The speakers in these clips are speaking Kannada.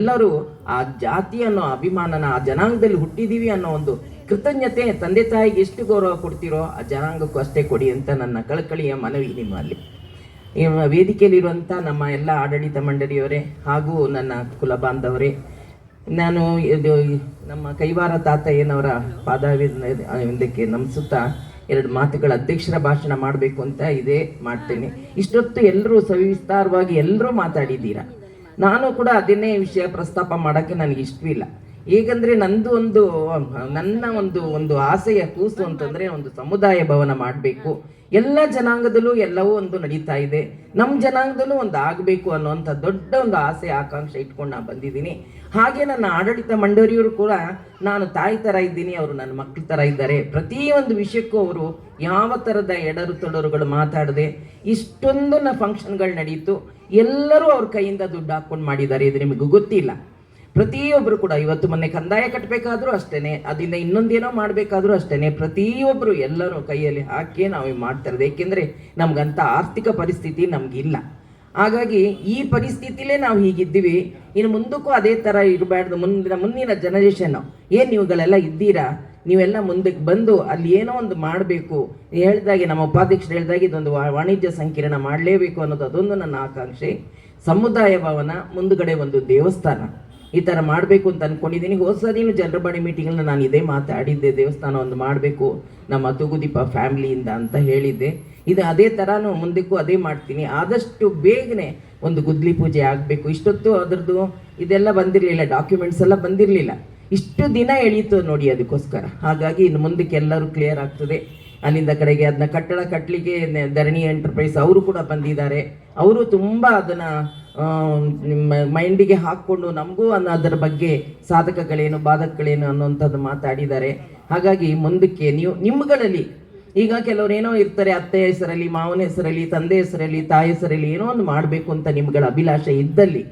ಎಲ್ಲರೂ ಆ ಜಾತಿ ಅನ್ನೋ ಅಭಿಮಾನನ, ಆ ಜನಾಂಗದಲ್ಲಿ ಹುಟ್ಟಿದೀವಿ ಅನ್ನೋ ಒಂದು ಕೃತಜ್ಞತೆ ತಂದೆ ತಾಯಿಗೆ ಎಷ್ಟು ಗೌರವ ಕೊಡ್ತೀರೋ ಆ ಜನಾಂಗಕ್ಕೂ ಅಷ್ಟೇ ಕೊಡಿ ಅಂತ ನನ್ನ ಕಳಕಳಿಯ ಮನವಿ ನಿಮ್ಮಲ್ಲಿ. ವೇದಿಕೆಯಲ್ಲಿರುವಂಥ ನಮ್ಮ ಎಲ್ಲ ಆಡಳಿತ ಮಂಡಳಿಯವರೇ ಹಾಗೂ ನನ್ನ ಕುಲ ಬಾಂಧವರೇ, ನಾನು ಇದು ನಮ್ಮ ಕೈವಾರ ತಾತಯ್ಯನವರ ಪಾದಕ್ಕೆ ನಮಿಸುತ್ತಾ ಎರಡು ಮಾತುಗಳ ಅಧ್ಯಕ್ಷರ ಭಾಷಣ ಮಾಡಬೇಕು ಅಂತ ಇದೇ ಮಾಡ್ತೇನೆ. ಇಷ್ಟೊತ್ತು ಎಲ್ಲರೂ ಸವಿಸ್ತಾರವಾಗಿ ಎಲ್ಲರೂ ಮಾತಾಡಿದ್ದೀರಾ? ನಾನು ಕೂಡ ಅದನ್ನೇ ವಿಷಯ ಪ್ರಸ್ತಾಪ ಮಾಡೋಕ್ಕೆ ನನಗೆ ಇಷ್ಟವಿಲ್ಲ. ಹೇಗಂದ್ರೆ ನಂದು ಒಂದು, ನನ್ನ ಒಂದು ಒಂದು ಆಸೆಯ ಕೂಸು ಅಂತಂದ್ರೆ ಒಂದು ಸಮುದಾಯ ಭವನ ಮಾಡಬೇಕು. ಎಲ್ಲ ಜನಾಂಗದಲ್ಲೂ ಎಲ್ಲವೂ ಒಂದು ನಡೀತಾ ಇದೆ. ನಮ್ಮ ಜನಾಂಗದಲ್ಲೂ ಒಂದು ಆಗಬೇಕು ಅನ್ನೋಂಥ ದೊಡ್ಡ ಒಂದು ಆಸೆ, ಆಕಾಂಕ್ಷೆ ಇಟ್ಕೊಂಡು ನಾನು ಬಂದಿದ್ದೀನಿ. ಹಾಗೆ ನನ್ನ ಆಡಳಿತ ಮಂಡಳಿಯವರು ಕೂಡ ನಾನು ತಾಯಿ ಥರ ಇದ್ದೀನಿ, ಅವರು ನನ್ನ ಮಕ್ಕಳ ಥರ ಇದ್ದಾರೆ. ಪ್ರತಿಯೊಂದು ವಿಷಯಕ್ಕೂ ಅವರು ಯಾವ ಥರದ ಎಡರು ತೊಡರುಗಳು ಮಾತಾಡದೆ ಇಷ್ಟೊಂದು ಫಂಕ್ಷನ್ಗಳು ನಡೆಯಿತು ಎಲ್ಲರೂ ಅವ್ರ ಕೈಯಿಂದ ದುಡ್ಡು ಹಾಕ್ಕೊಂಡು ಮಾಡಿದ್ದಾರೆ. ಇದು ನಿಮಗೆ ಗೊತ್ತಿಲ್ಲ. ಪ್ರತಿಯೊಬ್ಬರು ಕೂಡ, ಇವತ್ತು ಮೊನ್ನೆ ಕಂದಾಯ ಕಟ್ಟಬೇಕಾದ್ರೂ ಅಷ್ಟೇನೆ ಅದರಿಂದ ಇನ್ನೊಂದೇನೋ ಮಾಡಬೇಕಾದ್ರೂ ಅಷ್ಟೇನೆ ಪ್ರತಿಯೊಬ್ಬರು ಎಲ್ಲರೂ ಕೈಯಲ್ಲಿ ಹಾಕಿ ನಾವು ಮಾಡ್ತಾ ಇರೋದು. ಏಕೆಂದರೆ ನಮ್ಗಂಥ ಆರ್ಥಿಕ ಪರಿಸ್ಥಿತಿ ನಮಗಿಲ್ಲ. ಹಾಗಾಗಿ ಈ ಪರಿಸ್ಥಿತಿಲೇ ನಾವು ಹೀಗಿದ್ದೀವಿ. ಇನ್ನು ಮುಂದಕ್ಕೂ ಅದೇ ಥರ ಇರಬಾರ್ದು ಮುಂದಿನ ಮುಂದಿನ ಜನರೇಷನ್ ಏನು ನೀವುಗಳೆಲ್ಲ ಇದ್ದೀರಾ? ನೀವೆಲ್ಲ ಮುಂದಕ್ಕೆ ಬಂದು ಅಲ್ಲಿ ಏನೋ ಒಂದು ಮಾಡಬೇಕು. ಹೇಳಿದಾಗೆ ನಮ್ಮ ಉಪಾಧ್ಯಕ್ಷರು ಹೇಳಿದಾಗೆ ಇದೊಂದು ವಾಣಿಜ್ಯ ಸಂಕೀರ್ಣ ಮಾಡಲೇಬೇಕು ಅನ್ನೋದು ಅದೊಂದು ನನ್ನ ಆಕಾಂಕ್ಷೆ. ಸಮುದಾಯ ಭವನ, ಮುಂದುಗಡೆ ಒಂದು ದೇವಸ್ಥಾನ. ಈ ಥರ ಮಾಡಬೇಕು ಅಂತ ಅಂದ್ಕೊಂಡಿದ್ದೀನಿ ಹೋದ ಸರಿನೂ ಮೀಟಿಂಗ್ ಮೀಟಿಂಗಲ್ಲಿ ನಾನು ಇದೇ ಮಾತಾಡಿದ್ದೆ. ದೇವಸ್ಥಾನ ಒಂದು ಮಾಡಬೇಕು, ನಮ್ಮ ತೂಗುದೀಪ ಫ್ಯಾಮಿಲಿಯಿಂದ ಅಂತ ಹೇಳಿದ್ದೆ. ಇದು ಅದೇ ಥರನೂ ಮುಂದಕ್ಕೂ ಅದೇ ಮಾಡ್ತೀನಿ. ಆದಷ್ಟು ಬೇಗನೆ ಒಂದು ಗುದ್ಲಿ ಪೂಜೆ ಆಗಬೇಕು. ಇಷ್ಟೊತ್ತು ಅದರದ್ದು ಇದೆಲ್ಲ ಬಂದಿರಲಿಲ್ಲ ಡಾಕ್ಯುಮೆಂಟ್ಸ್ ಎಲ್ಲ ಬಂದಿರಲಿಲ್ಲ. ಇಷ್ಟು ದಿನ ಎಳೀತು ನೋಡಿ ಅದಕ್ಕೋಸ್ಕರ. ಹಾಗಾಗಿ ಇನ್ನು ಮುಂದಕ್ಕೆ ಎಲ್ಲರೂ ಕ್ಲಿಯರ್ ಆಗ್ತದೆ. ಅಲ್ಲಿಂದ ಕಡೆಗೆ ಅದನ್ನ ಕಟ್ಟಡ ಕಟ್ಟಲಿಕ್ಕೆ ಧರಣಿ ಎಂಟರ್ಪ್ರೈಸ್ ಅವರು ಕೂಡ ಬಂದಿದ್ದಾರೆ. ಅವರು ತುಂಬ ಅದನ್ನು ಮೈಂಡಿಗೆ ಹಾಕ್ಕೊಂಡು ನಮಗೂ ಅನ್ನೋ ಅದರ ಬಗ್ಗೆ ಸಾಧಕಗಳೇನು, ಬಾಧಕಗಳೇನು ಅನ್ನೋಂಥದ್ದು ಮಾತಾಡಿದ್ದಾರೆ. ಹಾಗಾಗಿ ಮುಂದಕ್ಕೆ ನೀವು, ನಿಮ್ಮಗಳಲ್ಲಿ ಈಗ ಕೆಲವರು ಏನೋ ಇರ್ತಾರೆ, ಅತ್ತೆ ಹೆಸರಲ್ಲಿ, ಮಾವನ ಹೆಸರಲ್ಲಿ, ತಂದೆ ಹೆಸರಲ್ಲಿ, ತಾಯಿ ಹೆಸರಲ್ಲಿ ಏನೋ ಒಂದು ಮಾಡಬೇಕು ಅಂತ ನಿಮ್ಗಳ ಅಭಿಲಾಷೆ ಇದ್ದಲ್ಲಿ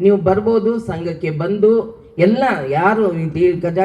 ನೀವು ಬರ್ಬೋದು, ಸಂಘಕ್ಕೆ ಬಂದು ಎಲ್ಲ ಯಾರು ಗಜ